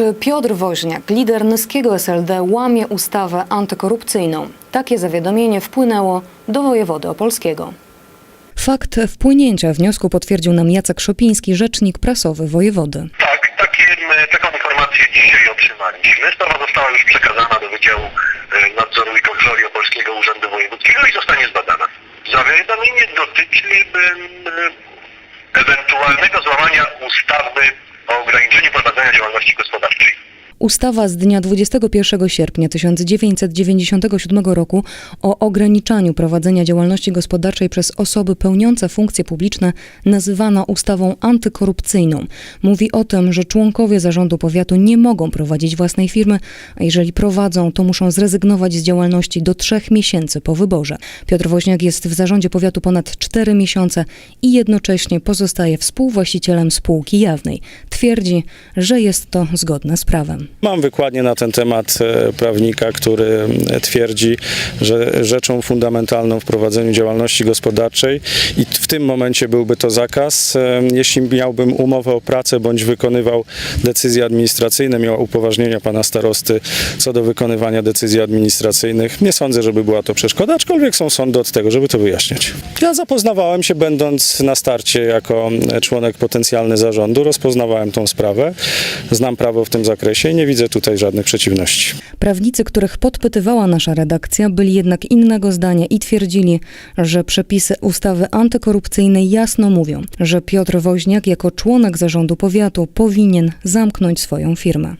Czy Piotr Woźniak, lider Nyskiego SLD, łamie ustawę antykorupcyjną? Takie zawiadomienie wpłynęło do wojewody opolskiego. Fakt wpłynięcia wniosku potwierdził nam Jacek Szopiński, rzecznik prasowy wojewody. Tak, takie, taką informację dzisiaj otrzymaliśmy. Sprawa została już przekazana do Wydziału e, Nadzoru i Kontroli Opolskiego Urzędu Wojewódzkiego i zostanie zbadana. Zawiadomienie dotyczy ewentualnego złamania ustawy o ograniczeniu prowadzenia działalności gospodarczej. Ustawa z dnia 21 sierpnia 1997 roku o ograniczaniu prowadzenia działalności gospodarczej przez osoby pełniące funkcje publiczne nazywana ustawą antykorupcyjną. Mówi o tym, że członkowie zarządu powiatu nie mogą prowadzić własnej firmy, a jeżeli prowadzą, to muszą zrezygnować z działalności do trzech miesięcy po wyborze. Piotr Woźniak jest w zarządzie powiatu ponad cztery miesiące i jednocześnie pozostaje współwłaścicielem spółki jawnej. Twierdzi, że jest to zgodne z prawem. Mam wykładnię na ten temat e, prawnika, który e, twierdzi, że rzeczą fundamentalną w prowadzeniu działalności gospodarczej i w tym momencie byłby to zakaz, e, jeśli miałbym umowę o pracę bądź wykonywał decyzje administracyjne, miał upoważnienia pana starosty co do wykonywania decyzji administracyjnych. Nie sądzę, żeby była to przeszkoda, aczkolwiek są sądy od tego, żeby to wyjaśniać. Ja zapoznawałem się, będąc na starcie jako członek potencjalny zarządu, rozpoznawałem tą sprawę, znam prawo w tym zakresie i nie widzę tutaj żadnych przeciwności. Prawnicy, których podpytywała nasza redakcja, byli jednak innego zdania i twierdzili, że przepisy ustawy antykorupcyjnej jasno mówią, że Piotr Woźniak jako członek zarządu powiatu powinien zamknąć swoją firmę.